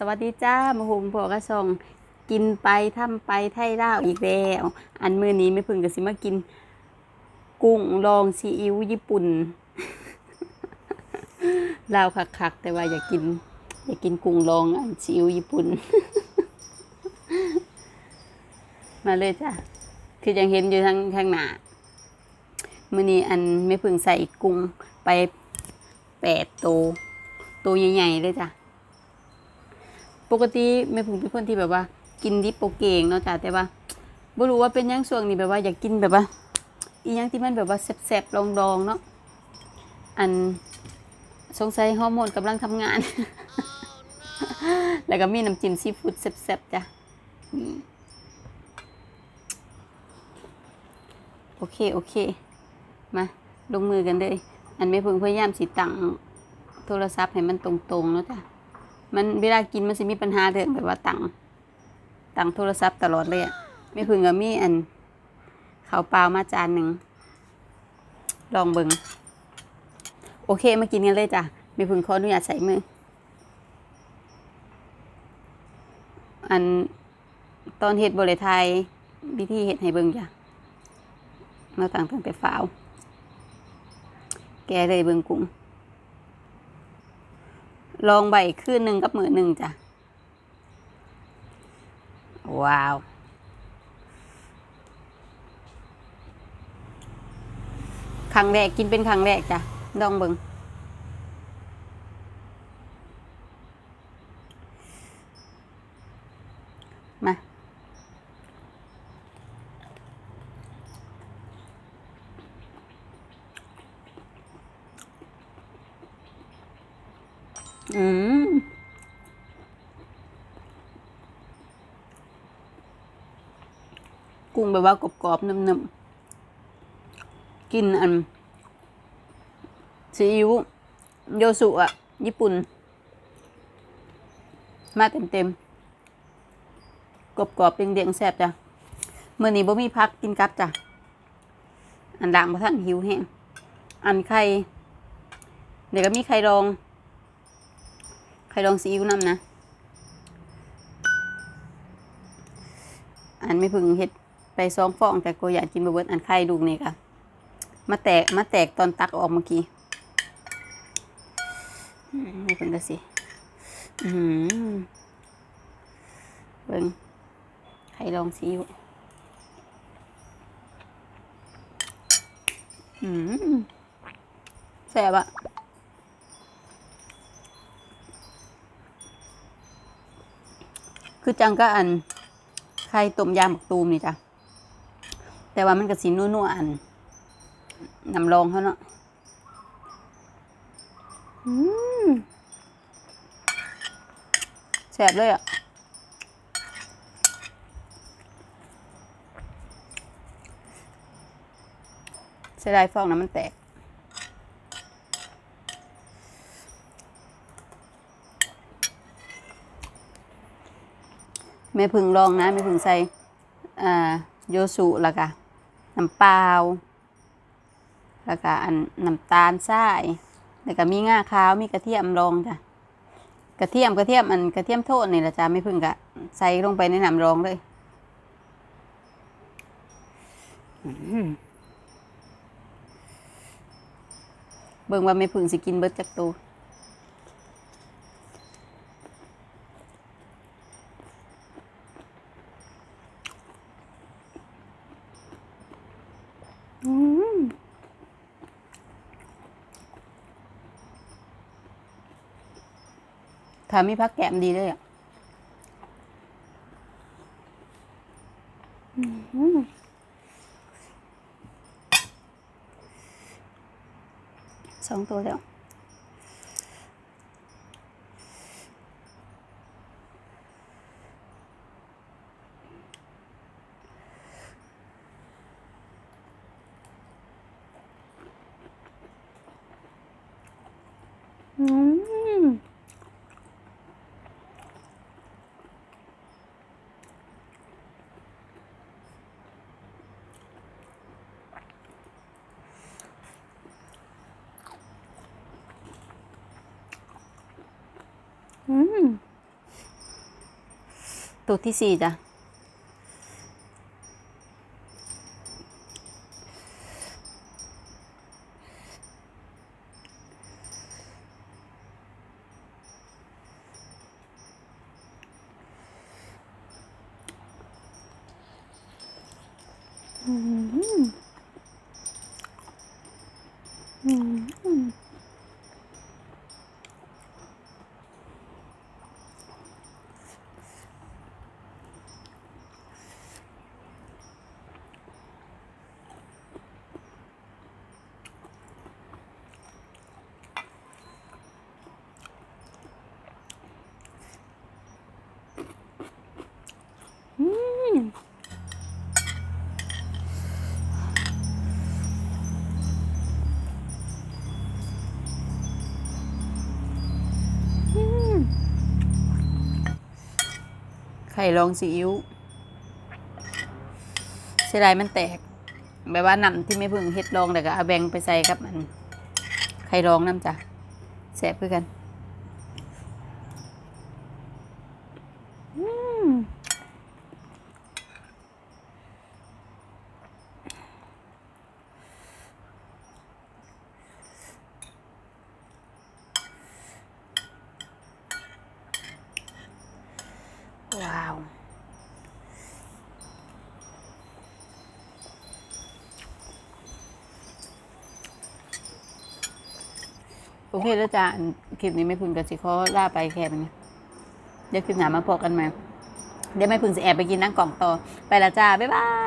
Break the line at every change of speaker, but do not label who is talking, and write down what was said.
สวัสดีจ้ามาหุมพวกกระส่งกินไปทำไปไทยล่าอีกแล้ว อันมือนี้ไม่พึ่งกับสิมากิน กุ้งลองซีอิ๊วญี่ปุ่นลาวคักๆแต่ว่าอยากกิน อยากกินกุ้งลองอันซีอิ๊วญี่ปุ่น มาเลยจ้ะคือยังเห็นอยู่ทางทางหน้ามือนี้อันไม่พึ่งใส่กุ้งไปแปดตัวตัวใหญ่ๆเลยจ้ะ ปกติแม่พึ่งเป็นคนที่แบบว่า กินดิบโปเก่งเนาะจ้ะแต่ว่าบ่รู้ว่าเป็นยังช่วงนี้แบบว่าอยากกินแบบว่า อีหยังที่มันแบบว่าแซ่บๆลองๆเนาะอันสงสัยฮอร์โมนกำลังทำงาน แล้วก็มีน้ำจิ้มซีฟู้ดแซ่บๆจ้ะโอเค โอเค มา ลงมือกันเลย อันแม่พึ่งพยายามสิตั้งโทรศัพท์ให้มันตรงๆเนาะจ้ะ มันเวลากินมันสิมีปัญหาเรื่องแบบว่าตังตังโทรศัพท์ตลอดเลยอะไม่พึงกับมีอันข้าวเปล่ามาจานหนึ่งลองเบิงโอเคมากินกันเลยจ้ะไม่พึงขออนุญาตใส่มือ อันตอนเห็ดบริไทยวิธีเห็ดให้เบิงจ้ะเราต่างตั้งแต่ฝาว แกเลยเบิงกุ้ง ลองใบคืนหนึ่งกับมือหนึ่งจ้ะ ว้าวครั้งแรกกินเป็นครั้งแรกจ้ะลองเบิงมา อืมกุ้งแบบว่ากรอบๆนุ่มๆกินอันซีอิ๊วโยสุอะญี่ปุ่น มาเต็มๆกรอบๆเด้งๆแซ่บจ้ะเมื่อนี้บ่มีพักกินกับจ้ะอันดังมาท่านหิวแห้งอันไข่เดี๋ยวก็มีไข่ดอง ไข่ดองซีอิ๊วน้ำนะ อันไม่พึงเฮ็ดไปสองฟองแต่ก็อยากกินบะเบิดอันไข่ลูนี่ค่ะ มาแตกมาแตกตอนตักออกเมื่อกี้ไม่พึ่งก็สิอืมเบิ่งไข่ดองซีอิ๊วอืมแซ่บอะ คือจังก็อันไข่ต้มยำบักตูมนี่จ้ะ แต่ว่ามันก็สีนัวๆอันน้ำรองเขาเนาะแซ่บเลยอะเสียดายฟองน้ำมันแตก แม่พึ่งลองนะแม่พึ่งใส่โยสุแล้วก็น้ำเปล่าแล้วก็อันน้ำตาลทรายแล้วก็มีง่าขาวมีกระเทียมรองจ้ะกระเทียมกระเทียมอันกระเทียมโทษนี่ละจ้ะแม่พึ่งก็ใส่ลงไปในน้ำรองเลยเบิ่งว่าแม่พึ่งสิกินเบิดจักตัว อืมถ้ามีพักแกมดีเลยอะสองตัวแล้วอืมอืม ตัวที่สี่จ้ะไข่ลองซีอิ๊วเสียดายมันแตกแบบว่าน้ำที่ไม่พึ่งเฮ็ดลองแต่ก็เอาแบ่งไปใส่กับมันไข่ลองน้ำจ้ะแสบคือกันอืมว้าว โอเคแล้วจ้าคลิปนี้ไม่พึงกับสิขอล่าไปแค่นี้เดี๋ยวคลิปหน้ามาพบกันใหม่เดี๋ยวไม่พึงจะแอบไปกินนั่งกล่องต่อไปละจ้า บ๊ายบาย